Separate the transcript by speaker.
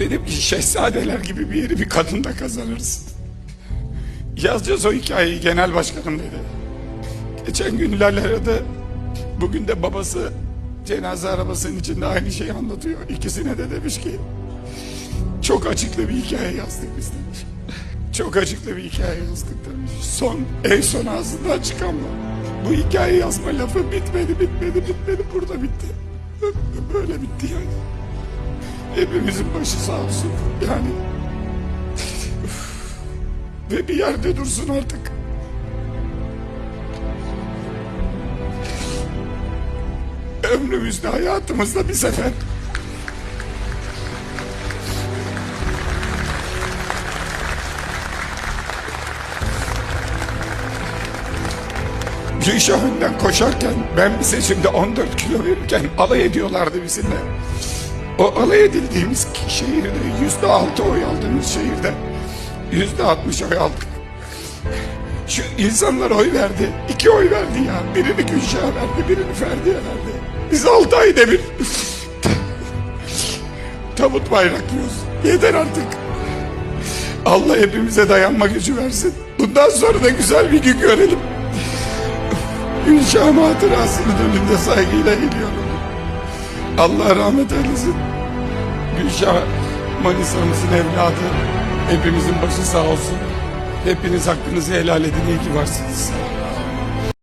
Speaker 1: Dedim ki şehzadeler gibi bir yeri bir kadında kazanırız. Yazacağız o hikayeyi genel başkanım dedi. Geçen gün Lale aradı. Bugün de babası cenaze arabasının içinde aynı şeyi anlatıyor. İkisine de demiş ki çok acıklı bir hikaye yazdık biz demiş. Çok acıklı bir hikaye yazdık demiş. Son, en son ağzından çıkan bu. Bu hikaye yazma lafı bitmedi, bitmedi, bitmedi. Burada bitti. Böyle bitti yani. Hepimizin başı sağ olsun. Yani ve bir yerde dursun artık. Ömrümüzde, hayatımızda bir sefer Gülşah koşarken ben bize şimdi 14 kilo verirken alay ediyorlardı bizimle. O alay edildiğimiz şehirde yüzde altı oy aldığımız şehirde yüzde altmış oy aldık. Şu insanlar oy verdi. iki oy verdi ya. Birini Gülşah'a verdi, birini Ferdi'ye verdi. Biz altı ayda bir tabut bayraklıyoruz. Yeter artık. Allah hepimize dayanma gücü versin. Bundan sonra da güzel bir gün görelim. Gülşah'ın hatırasının önünde saygıyla gidiyorum. Allah rahmet eylesin. Gülşah Manisa'mızın evladı. Hepimizin başı sağ olsun. Hepiniz hakkınızı helal edin. İyi ki varsınız.